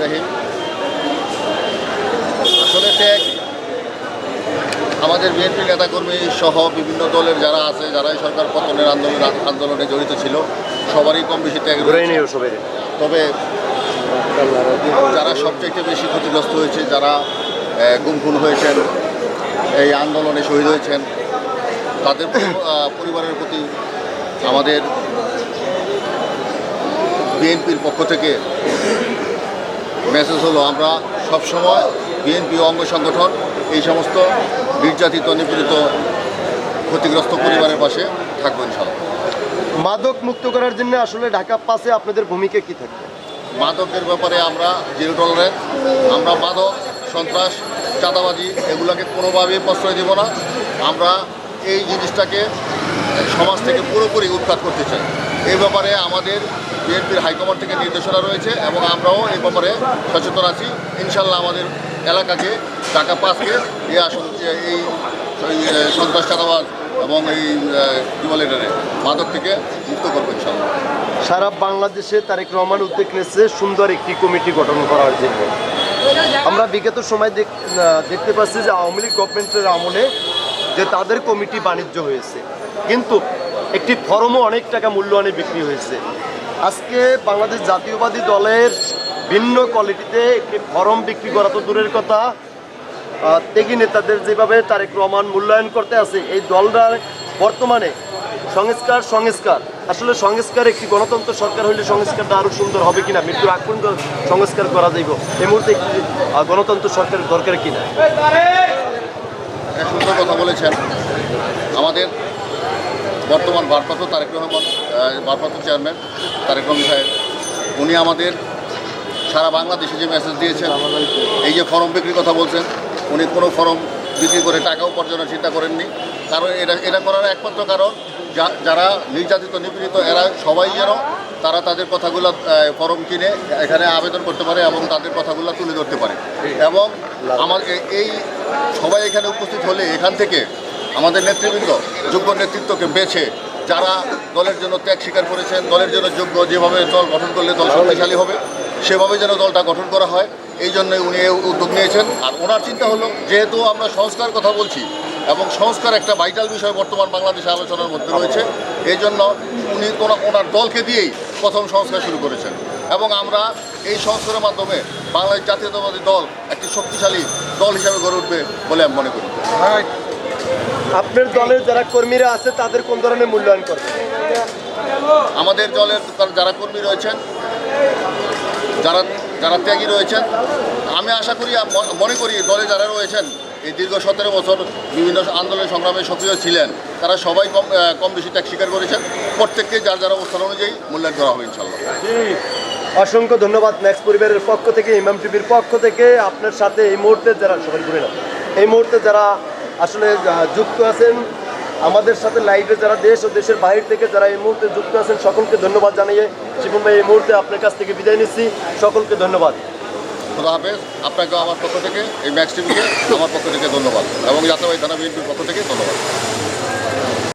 রাহিম আসলে ত্যাগ আমাদের বিএনপি নেতাকর্মী সহ বিভিন্ন দলের যারা আছে যারাই সরকার পতনের আন্দোলন আন্দোলনে জড়িত ছিল সবারই কম বেশি। সবাই তবে যারা সবচেয়ে বেশি ক্ষতিগ্রস্ত হয়েছে যারা আহ, গুম খুন হয়েছেন এই আন্দোলনে শহীদ হয়েছেন তাদের পরিবারের প্রতি আমাদের বিএনপির পক্ষ থেকে মেসেজ হলো আমরা সবসময় বিএনপি অঙ্গ সংগঠন এই সমস্ত নির্যাতিত নিপীড়িত ক্ষতিগ্রস্ত পরিবারের পাশে থাকব ইনশাল্লাহ মাদক মুক্ত করার জন্য আসলে ঢাকা পাশে আপনাদের ভূমিকা কি থাকবে? মাদকের ব্যাপারে আমরা জিরো টলারেন্স আমরা মাদক সন্ত্রাস চাঁদাবাজি এগুলোকে কোনোভাবেই প্রশ্রয় দেব না। আমরা এই জিনিসটাকে সমাজ থেকে পুরোপুরি উৎখাত করতে চাই। এই ব্যাপারে আমাদের বিএনপির হাইকমান্ড থেকে নির্দেশনা রয়েছে এবং আমরাও এই ব্যাপারে সচেতন আছি। ইনশাল্লাহ আমাদের এলাকাকে টাকা পাসকে এই আসন এই সন্ত্রাস চাঁদাবাজ এবং এই কী মাদক থেকে মুক্ত করব ইনশাল্লাহ সারা বাংলাদেশে তারেক রহমান উদ্যোগ নিয়েছে সুন্দর একটি কমিটি গঠন করার জন্য। আমরা বিগত সময় দেখ- দেখতে পাচ্ছি যে আওয়ামী লীগ গভর্নমেন্টের আমলে যে তাদের কমিটি বাণিজ্য হয়েছে। কিন্তু একটি ফর্মও অনেক টাকা মূল্যবানে বিক্রি হয়েছে। আজকে বাংলাদেশ জাতীয়বাদী দলের ভিন্ন কোয়ালিটিতে একটি ফরম বিক্রি করা তো দূরের কথা। ত্যাগী নেতাদের যেভাবে তারেক রহমান মূল্যায়ন করতে আছে, এই দলটা বর্তমানে সংস্কার সংস্কার। আসলে সংস্কার একটি গণতন্ত্র সরকার হলে সংস্কারটা আরও সুন্দর হবে কিনা, মৃত্যুর আগ সংস্কার করা যাইব। এই মুহূর্তে একটি গণতন্ত্র সরকার দরকার কিনা? একটা সুন্দর কথা বলেছেন। আমাদের বর্তমান ভারপ্রাপ্ত তারেক রহমান ভারপ্রাপ্ত চেয়ারম্যান তারেক রহমান সাহেব, উনি আমাদের সারা বাংলাদেশে যে মেসেজ দিয়েছেন, এই যে ফর্ম বিক্রির কথা বলছেন, উনি কোনো ফর্ম বিক্রি করে টাকা উপার্জনের চিন্তা করেননি। কারণ এটা এটা করার একমাত্র কারণ যারা নির্যাতিত, নিপীড়িত, এরা সবাই যেন তারা তাদের কথাগুলো ফর্ম কিনে এখানে আবেদন করতে পারে এবং তাদের কথাগুলো তুলে ধরতে পারে। এবং আমার এই সবাই এখানে উপস্থিত হলে এখান থেকে আমাদের নেতৃবৃন্দ যোগ্য নেতৃত্বকে বেছে যারা দলের জন্য ত্যাগ স্বীকার করেছেন, দলের জন্য যোগ্য যেভাবে দল গঠন করলে দল শক্তিশালী হবে, সেভাবে যেন দলটা গঠন করা হয়, এই জন্য উনি উদ্যোগ নিয়েছেন। আর ওনার চিন্তা হলো, যেহেতু আমরা সংস্কার কথা বলছি এবং সংস্কার একটা ভাইটাল বিষয় বর্তমান বাংলাদেশে আলোচনার মধ্যে রয়েছে, এই জন্য উনি ওনা- ওনার দলকে দিয়েই প্রথম সংস্কার শুরু করেছেন। এবং আমরা এই সংস্কারের মাধ্যমে বাংলাদেশ জাতীয়তাবাদী দল একটি শক্তিশালী দল হিসাবে গড়ে উঠবে বলে আমি মনে করি। আপনার দলের যারা কর্মীরা আছে তাদের কোন ধরনের মূল্যায়ন করবে আমাদের দলের যারা কর্মী রয়েছেন যারা যারা ত্যাগী রয়েছেন আমি আশা করি মনে করি দলে যারা রয়েছেন এই দীর্ঘ সতেরো বছর বিভিন্ন আন্দোলন সংগ্রামে সক্রিয় ছিলেন তারা সবাই কম কম বেশি ত্যাগ স্বীকার করেছেন। প্রত্যেককে যার যার অবস্থান অনুযায়ী মূল্যায়ন করা হবে ইনশাল্লাহ অসংখ্য ধন্যবাদ ম্যাক্স পরিবারের পক্ষ থেকে, ইমাম টিভির পক্ষ থেকে। আপনার সাথে এই মুহূর্তে যারা, সবাই ঘুরে নাও। এই মুহূর্তে যারা আসলে যুক্ত আছেন, আমাদের সাথে লাইভে যারা দেশ ও দেশের বাইরে থেকে যারা এই মুহূর্তে যুক্ত আছেন, সকলকে ধন্যবাদ জানিয়ে শিবন ভাই এই মুহূর্তে আপনার কাছ থেকে বিদায় নিচ্ছি। সকলকে ধন্যবাদ। খোদা হাফেজ। আপনাকে আমার পক্ষ থেকে, এই ম্যাক্স টিভিকে, আমার পক্ষ থেকে ধন্যবাদ। এবং যাত্রাবাড়ি থানা বিএনপির পক্ষ থেকে ধন্যবাদ।